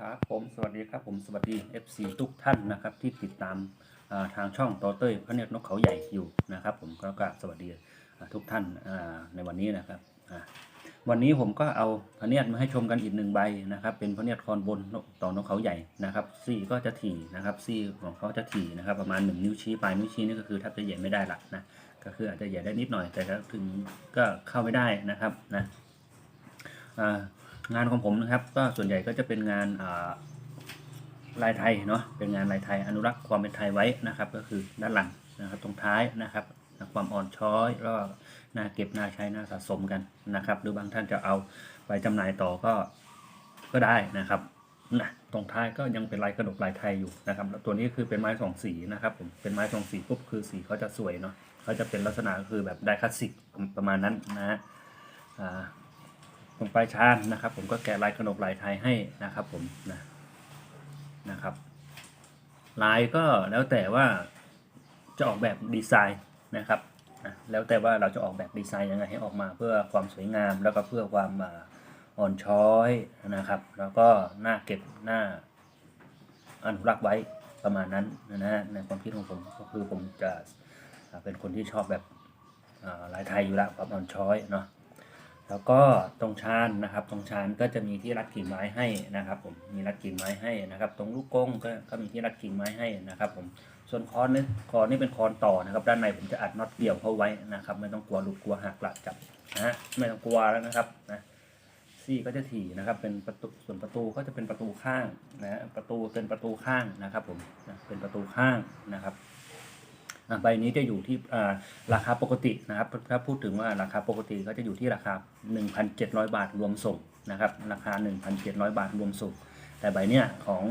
ครับผมสวัสดีครับผมสวัสดี FC ทุกท่านนะครับที่ติดตามทางช่องโตเต้ยพระเนตรนกเขาใหญ่อยู่นะครับ ผมก็กราบสวัสดีทุกท่านในวันนี้นะครับวันนี้ผมก็เอาพระเนตรมาให้ชมกันอีกหนึ่งใบนะครับ เป็นพระเนตรคอนบนต่อนกเขาใหญ่นะครับซี่ก็จะถี่นะครับซี่ของเขาจะถี่นะครับประมาณหนึ่งนิ้วชี้ปลายนิ้วชี้นี่ก็คือแทบจะใหญ่ไม่ได้ละนะก็คืออาจจะใหญ่ได้นิดหน่อยแต่ถ้าถึงก็เข้าไม่ได้นะครับนะอ่า งานของผมนะครับ ก็ส่วนใหญ่ก็จะเป็นงานาลายไทยเนาะเป็นงานลายไทยอนุรักษ์ความเป็นไทยไว้นะครับ ก็คือด้านหลังนะครับตรงท้ายนะครับความอ่อนช้อยแล้วน่าเก็บน่าใช้น่าสะสมกันนะครับ หรือบางท่านจะเอาไปจำหน่ายต่อก็ก็ได้นะครับนะตรงท้ายก็ยังเป็นลายกระดกลายไทยอยู่นะครับแล้วตัวนี้คือเป็นไม้สองสีนะครับผมเป็นไม้สองสีปุ๊บคือสีเขาจะสวยเนาะเขาจะเป็นลักษณะคือแบบไดคลาสสิกประมาณนั้นนะฮะ อ่าตรงปลายชานนะครับ ผมก็แกะลายกระดกลายไทยให้นะครับ ผมนะนะครับ ลายก็แล้วแต่ว่าจะออกแบบดีไซน์นะครับนะแล้วแต่ว่าเราจะออกแบบดีไซน์ยังไงให้ออกมาเพื่อความสวยงาม แล้วก็เพื่อความอ่อนช้อยนะครับ แล้วก็หน้าเก็บหน้าอนุรักษ์ไว้ประมาณนั้นนะฮะในความคิดของผมก็คือผมจะเป็นคนที่ชอบแบบลายไทยอยู่แล้วความอ่อนช้อยเนาะ แล้วก็ตรงชานนะครับ ตรงชานก็จะมีที่รัดกิ่งไม้ให้นะครับผมมีรัดกิ่งไม้ให้นะครับ ตรงลูกกงก็ก็มีที่รัดกิ่งไม้ให้นะครับ ผมส่วนคอนนี่คอนนี่เป็นคอนต่อนะครับ ด้านในผมจะอัดน็อตเกี่ยวเข้าไว้นะครับ ไม่ต้องกลัวหลุดกลัวหักหลักจับนะไม่ต้องกลัวแล้วนะครับนะซี่ก็จะถี่นะครับ เป็นประตูส่วนประตูก็จะเป็นประตูข้างนะประตูเป็นประตูข้างนะครับ ผมนะเป็นประตูข้างนะครับ ใบนี้จะอยู่ที่ราคาปกตินะครับถ้าพูดถึงว่าราคาปกติก็จะอยู่ที่ราคา 1,700 บาทรวมส่งนะครับราคา 1,700 บาทรวมส่ง แต่ใบเนี้ยของ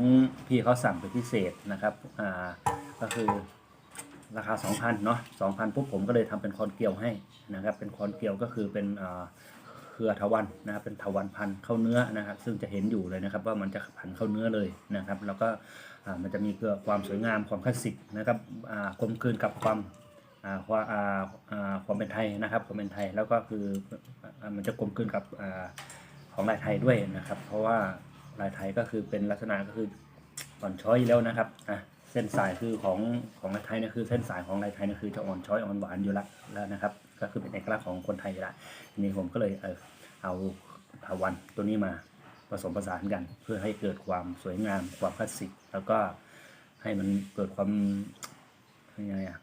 พี่เขาสั่งเป็นพิเศษนะครับก็คือราคา 2,000เนาะ2,000ปุ๊บผมก็เลยทำเป็นคอนเกลียวให้นะครับเป็นคอนเกลียวก็คือเป็นเครือทวันนะครับเป็นทวันพันเข้าเนื้อนะครับ ซึ่งจะเห็นอยู่เลยนะครับ ว่ามันจะพันเข้าเนื้อเลยนะครับ แล้วก็ มันจะมีเกลือความสวยงามความคลาสสิกนะครับกลมกลืนกับความความความเป็นไทยนะครับความเป็นไทยแล้วก็คือมันจะกลมกลืนกับอของลายไทยด้วยนะครับ เพราะว่าลายไทยก็คือเป็นลักษณะก็คืออ่อนช้อยแล้วนะครับอะเส้นสายคือของของลายไทยนี่ยคือเส้นสายของลายไทยนี่ยคือจะอ่อนช้อยอ่อนหวานอยู่แล้วแล้วนะครับ ก็คือเป็นเอกลักษณ์ของคนไทยอยู่ล้วทีนี้ผมก็เลยเออเอาทาวันตัวนี้มา ผสมผสานกัน เพื่อให้เกิดความสวยงามความคลาสสิก แล้วก็ให้มันเกิดความยังไงอะ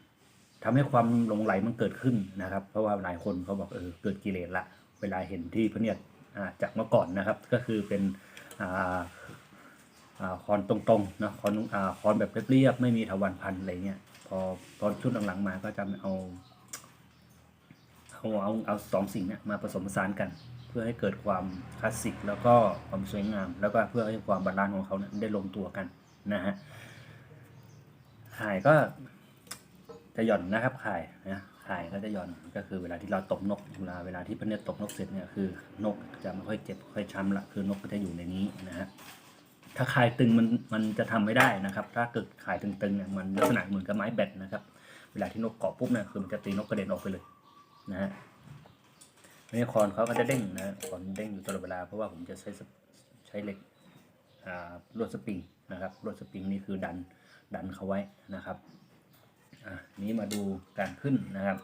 ทำให้ความหลงไหลมันเกิดขึ้นนะครับ เพราะว่าหลายคนเขาบอกเออเกิดกิเลสละเวลาเห็นที่พระเนียดจากเมื่อก่อนนะครับ ก็คือเป็นอ่าอ่าคอนตรงๆนะคอนอ่าคอนแบบเรียบๆไม่มีถาวรพันธ์อะไรเงี้ยพอตอนชุดหลังๆมาก็จะเอาเอาเอาเอาสองสิ่งเนี้ยมาผสมผสานกัน พื่อให้เกิดความคลาสสิกแล้วก็ความสวยงาม แล้วก็เพื่อให้ความบาลานซ์ของเขาเนี่ยได้ลงตัวกันนะฮะข่ายก็จะหย่อนนะครับข่ายนะข่ายก็จะหย่อนก็คือเวลาที่เราตบนกเวลาเวลาที่พเนตรตบนกเสร็จเนี่ยคือนกจะไม่ค่อยเจ็บค่อยช้ำละคือนกก็จะอยู่ในนี้นะฮะถ้าข่ายตึงมันมันจะทำไม่ได้นะครับ ถ้าเกิดข่ายตึงๆเนี่ยมันลักษณะเหมือนกับไม้แบตนะครับ เวลาที่นกเกาะปุ๊บเนี่ยคือมันจะตีนกกระเด็นออกไปเลยนะฮะ นี่คอนเขาก็จะเด้งนะคอนเด้งอยู่ตลอดเวลาเพราะว่าผมจะใช้ใช้เหล็กอ่าลวดสปริงนะครับลวดสปริงนี่คือดันดันเขาไว้นะครับอะนี้มาดูการขึ้นนะครับ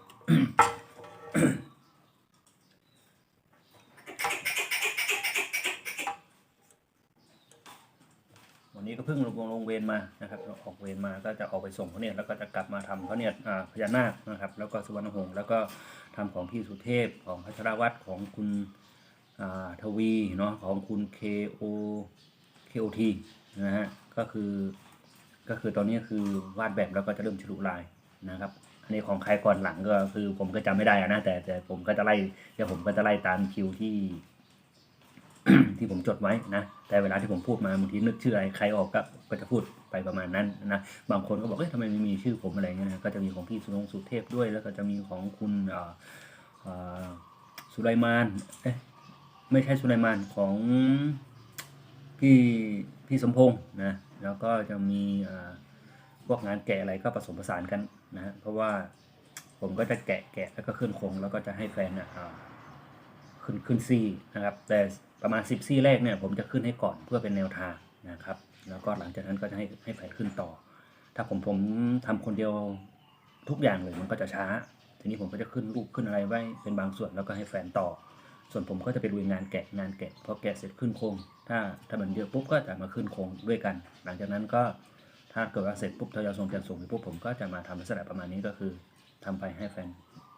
วันนี้ก็เพิ่งลงลงเวรมานะครับออกเวรมาก็จะออกไปส่งเขาเนี่ยแล้วก็จะกลับมาทำเขาเนี่ยพญานาคนะครับแล้วก็สุวรรณหงส์แล้วก็ทำของพี่สุเทพของพัชรวัตรของคุณทวีเนาะของคุณ KO KOT นะฮะก็คือก็คือตอนนี้คือวาดแบบแล้วก็จะเริ่มฉลุลายนะครับอันนี้ของใครก่อนหลังก็คือผมก็จำไม่ได้นะแต่แต่ผมก็จะไล่เดี๋ยวผมก็จะไล่ตามคิวที่ ที่ผมจดไว้นะ แต่เวลาที่ผมพูดมาบางทีนึกชื่ออะไรใครออกก็ก็จะพูดไปประมาณนั้นนะ บางคนก็บอกเอ้ยทำไมไม่มีชื่อผมอะไรเงี้ยนะก็จะมีของพี่สุนงสุเทพด้วย แล้วก็จะมีของคุณอ่อสุไลมานเอ๊ะไม่ใช่สุไลมานของพี่พี่สมพงษ์นะ แล้วก็จะมีอ่อพวกงานแกะอะไรก็ผสมผสานกันนะเพราะว่าผมก็จะแกะแกะแล้วก็ขึ้นโครงแล้วก็จะให้แฟนนะอ่าขึ้นขึ้นซี่นะครับ แต่ ประมาณ 10 ซี่แรกเนี่ยผมจะขึ้นให้ก่อนเพื่อเป็นแนวทางนะครับ แล้วก็หลังจากนั้นก็จะให้ให้แฟนขึ้นต่อ ถ้าผมผมทำคนเดียวทุกอย่างเลยมันก็จะช้า ทีนี้ผมก็จะขึ้นรูปขึ้นอะไรไว้เป็นบางส่วนแล้วก็ให้แฟนต่อ ส่วนผมก็จะไปลุยงานแกะงานแกะพอแกะเสร็จขึ้นโครงถ้าถ้ามันเยอะปุ๊บก็จะมาขึ้นโครงด้วยกัน หลังจากนั้นก็ถ้าเกิดว่าเสร็จปุ๊บทยอยส่งจันส่งไปปุ๊บผมก็จะมาทำลักษณะประมาณนี้ก็คือทำไปให้แฟน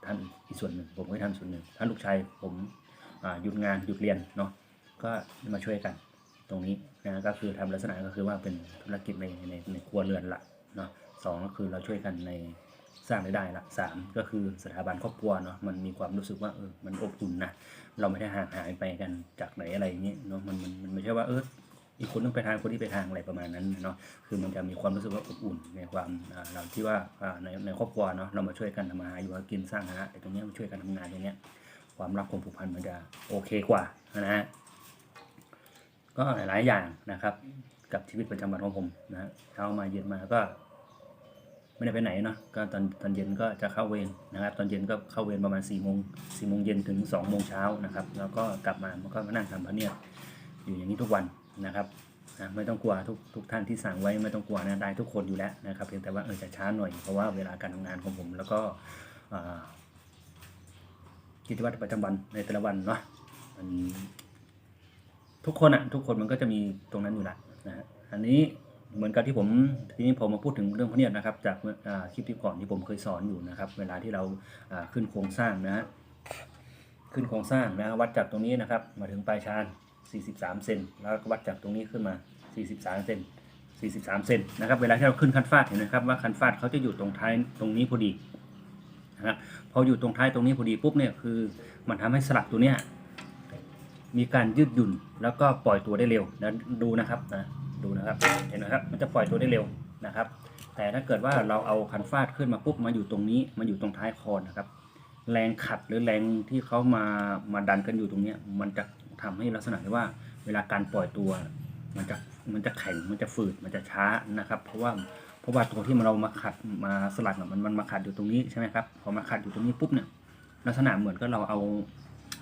ทำอีกอีส่วนหนึ่งผมก็ทำส่วนหนึ่งถ้าลูกชายผมหยุดงานหยุดเรียนเนาะ ก็มาช่วยกันตรงนี้นะก็คือทำลักษณะก็คือว่าเป็นธุรกิจในในในครัวเรือนละเนาะสองก็คือเราช่วยกันในสร้างรายได้ละสามก็คือสถาบันครอบครัวเนาะมันมีความรู้สึกว่าเออมันอบอุ่นนะเราไม่ได้ห่างหายไปกันจากไหนอะไรอย่างนี้ยเนาะมันมันมันไม่ใช่ว่าเอออีกคนต้องไปทางคนที่ไปทางอะไรประมาณนั้นเนาะคือมันจะมีความรู้สึกว่าอบอุ่นในความเราที่ว่าในในครอบครัวเนาะเรามาช่วยกันทำมาหาอยู่กินสร้างฐานะไอ้ตรงเนี้ยมาช่วยกันทำงานอย่างเนี้ยความรักความผูกพันมันจะโอเคกว่านะฮะ ก็หลาย ๆ อย่างนะครับ กับชีวิตประจำวันของผมนะเช้ามาเย็นมาก็ ไม่ได้ไปไหนเนาะก็ตอนตอนเย็นก็จะเข้าเวรนะครับ ตอนเย็นก็เข้าเวรประมาณ4ี่โมงสี่โมงเย็นถึง2องโมงเช้านะครับ แล้วก็กลับมามันก็มานั่งทำพระเนียดอยู่อย่างนี้ทุกวันนะครับนะไม่ต้องกลัวทุกทุกท่านที่สั่งไว้ไม่ต้องกลัวนะได้ทุกคนอยู่แล้วนะครับ เพียงแต่ว่าเออจะช้าหน่อยเพราะว่าเวลาการทำงานของผม แล้วก็กิจวัตรประจำวันในแต่ละวันเนาะมัน ทุกคนอะทุกคนมันก็จะมีตรงนั้นอยู่ละนะฮะอันนี้เหมือนกับที่ผมทีนี้ผมมาพูดถึงเรื่องพวกเนี้นะครับ จากคลิปที่ก่อนที่ผมเคยสอนอยู่นะครับ เวลาที่เราขึ้นโครงสร้างนะฮะขึ้นโครงสร้างนะวัดจากตรงนี้นะครับ มาถึงปลายชาน43เซนแล้ววัดจากตรงนี้ขึ้นมา 43เซน43เซนนะครับเวลาที่เราขึ้นคันฟาดเห็นไหมครับว่าคันฟาดเขาจะอยู่ตรงท้ายตรงนี้พอดีนะครับพออยู่ตรงท้ายตรงนี้พอดีปุ๊บเนี่ยคือมันทำให้สลักตัวเนี้ย มีการยืดหยุ่นแล้วก็ปล่อยตัวได้เร็วนะดูนะครับนะดูนะครับเห็นไหมครับมันจะปล่อยตัวได้เร็วนะครับ แต่ถ้าเกิดว่าเราเอาคันฟาดขึ้นมาปุ๊บมาอยู่ตรงนี้มาอยู่ตรงท้ายคอนะครับ แรงขัดหรือแรงที่เขามามาดันกันอยู่ตรงนี้มันจะทำให้ลักษณะที่ว่าเวลาการปล่อยตัว มันจะมันจะแข็งมันจะฝืดมันจะช้านะครับ เพราะว่าเพราะว่าตัวที่เรามาขัดมาสลักอะมันมันมาขัดอยู่ตรงนี้ใช่ไหมครับพอมาขัดอยู่ตรงนี้ปุ๊บเนี่ยลักษณะเหมือนก็เราเอา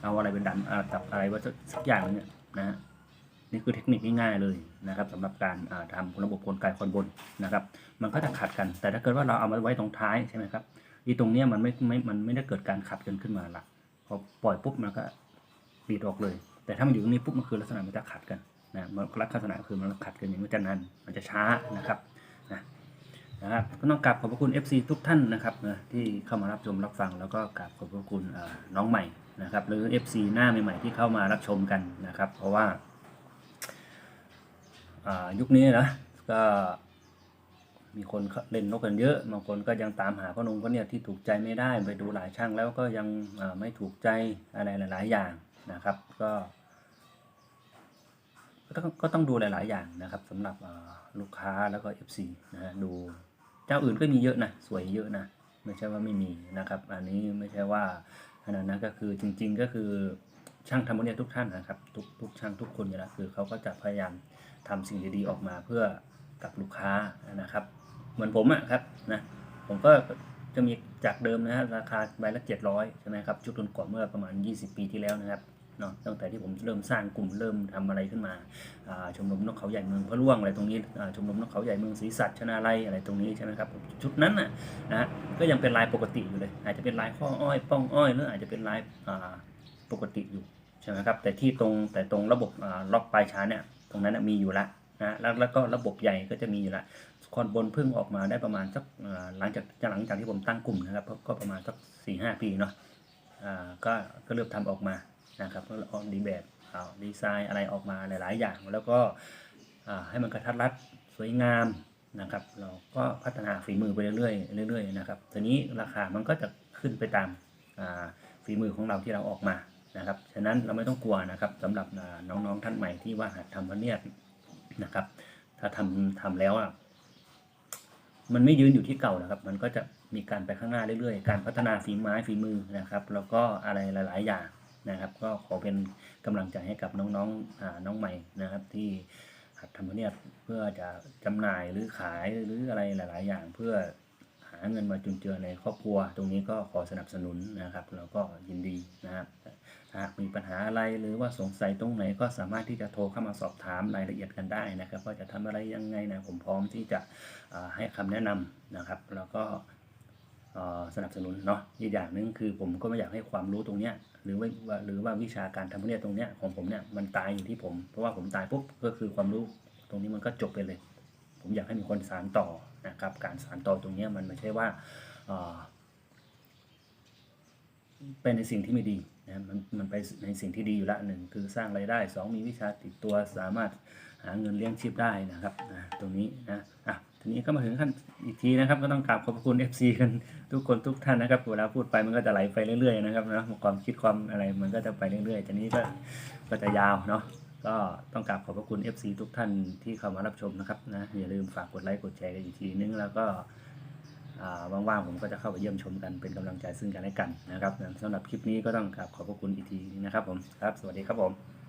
เอาอะไรเป็นดันอ่าจับอะไรว่าสักอย่างเนี่ยนะฮะนี่คือเทคนิคง่ายๆเลยนะครับสำหรับการอ่าทำระบบกลไกคอนบนนะครับ มันก็จะขัดกัน แต่ถ้าเกิดว่าเราเอามาไว้ตรงท้ายใช่ไหมครับอีตรงเนี้ยมันไม่ไม่มันไม่ได้เกิดการขัดกันขึ้นมาละพอปล่อยปุ๊บมันก็ปีดออกเลย แต่ถ้ามันอยู่ตรงนี้ปุ๊บมันคือลักษณะมันจะขัดกันนะมันลักษณะคือมันขัดกันอย่างนี้มันจะนานมันจะช้านะครับ นะครับก็ต้องกราบขอบพระคุณ FC ทุกท่านนะครับที่เข้ามารับชมรับฟัง แล้วก็กราบขอบพระคุณน้องใหม่นะครับ หรือ FC หน้าใหม่ๆที่เข้ามารับชมกันนะครับ เพราะว่ายุคนี้นะก็มีคนเล่นนกกันเยอะ บางคนก็ยังตามหาพ่อนุ่มพ่อเนี่ยที่ถูกใจไม่ได้ ไปดูหลายช่างแล้วก็ยังไม่ถูกใจอะไรหลาย ๆ อย่างนะครับ ก็ก็ต้องก็ต้องดูหลาย ๆ อย่างนะครับสำหรับลูกค้าแล้วก็ FC นะฮะดู จ้าอื่นก็มีเยอะนะสวยเยอะนะไม่ใช่ว่าไม่มีนะครับ อันนี้ไม่ใช่ว่าขนาดนั้นก็คือจริง ๆ ก็คือช่างทำโมเนียทุกท่านนะครับ ทุกทุกช่างทุกคนอยู่แล้วคือเขาก็จะพยายามทำสิ่งดีๆออกมาเพื่อกับลูกค้านะครับ เหมือนผมอะครับนะผมก็จะมีจากเดิมนะฮะราคาใบละ700ใช่ไหมครับชุดก่อนเมื่อประมาณ 20 ปีที่แล้วนะครับ เนาะตั้งแต่ที่ผมเริ่มสร้างกลุ่มเริ่มทำอะไรขึ้นมาชมรมนกเขาใหญ่เมืองพะล่วงอะไรตรงนี้ชมรมนกเขาใหญ่เมืองศรีสัตว์ชนาลัยอะไรตรงนี้ใช่ไหมครับชุดนั้นน่ะนะก็ยังเป็นลายปกติอยู่เลย อาจจะเป็นลายข้ออ้อยป้องอ้อยหรืออาจจะเป็นลายปกติอยู่ใช่ไหมครับแต่ที่ตรงแต่ตรงระบบล็อกปลายชาเนี่ยตรงนั้นมีอยู่ละนะแล้วแล้วก็ระบบใหญ่ก็จะมีอยู่ละคอนบนเพิ่งออกมาได้ประมาณสักหลังจากหลังจากที่ผมตั้งกลุ่มนะครับก็ประมาณสักสี่ห้าปีเนาะก็ก็เริ่มทำออกมา นะครับก็ออกดีแบบดีไซน์อะไรออกมาหลาย ๆ อย่าง แล้วก็ให้มันกระทัดรัดสวยงามนะครับ เราก็พัฒนาฝีมือไปเรื่อยๆเรื่อยๆนะครับทีนี้ราคามันก็จะขึ้นไปตามฝีมือของเราที่เราออกมานะครับฉะนั้นเราไม่ต้องกลัวนะครับสำหรับน้องๆท่านใหม่ที่ว่าหัดทำพเนียดนะครับ ถ้าทำทำแล้วอะมันไม่ยืนอยู่ที่เก่านะครับ มันก็จะมีการไปข้างหน้าเรื่อยๆ การพัฒนาฝีไม้ฝีมือนะครับ แล้วก็อะไรหลาย ๆ อย่าง นะครับ ก็ขอเป็นกำลังใจให้กับน้องๆอ่าน้องใหม่นะครับ ที่หัดทำเนียดเพื่อจะจำหน่ายหรือขายหรืออะไรหลาย ๆ อย่างเพื่อหาเงินมาจุนเจือในครอบครัว ตรงนี้ก็ขอสนับสนุนนะครับ แล้วก็ยินดีนะครับหากมีปัญหาอะไรหรือว่าสงสัยตรงไหนก็สามารถที่จะโทรเข้ามาสอบถามรายละเอียดกันได้นะครับว่าจะทำอะไรยังไงนะผมพร้อมที่จะให้คำแนะนำนะครับ แล้วก็สนับสนุนเนาะอีกอย่างหนึ่งคือผมก็ไม่อยากให้ความรู้ตรงเนี้ย หรือว่าหรือว่าวิชาการทำพวกนี้ตรงเนี้ยของผมเนี่ยมันตายอยู่ที่ผม เพราะว่าผมตายปุ๊บก็คือความรู้ตรงนี้มันก็จบไปเลย ผมอยากให้มีคนสานต่อนะครับการสานต่อตรงเนี้ยมันไม่ใช่ว่าเป็นในสิ่งที่ไม่ดีนะมันมันไปในสิ่งที่ดีอยู่ละหนึ่งคือสร้างรายได้สองมีวิชาติดตัวสามารถหาเงินเลี้ยงชีพได้นะครับนะตรงนี้นะอะ ทีนี้ก็มาถึงขั้นอีกทีนะครับ ก็ต้องกราบขอบพระคุณ FC กันทุกคนทุกท่านนะครับเวลาพูดไปมันก็จะไหลไปเรื่อยๆนะครับนะความคิดความอะไรมันก็จะไปเรื่อยๆทีนี้ก็ก็จะยาวเนาะก็ต้องกราบขอบพระคุณ FC ทุกท่านที่เข้ามารับชมนะครับนะอย่าลืมฝากกดไลค์กดแชร์กันอีกทีนึงแล้วก็ว่างๆผมก็จะเข้าไปเยี่ยมชมกันเป็นกำลังใจซึ่งกันและกันนะครับสำหรับคลิปนี้ก็ต้องกราบขอบพระคุณอีกทีนะครับผมครับ สวัสดีครับผม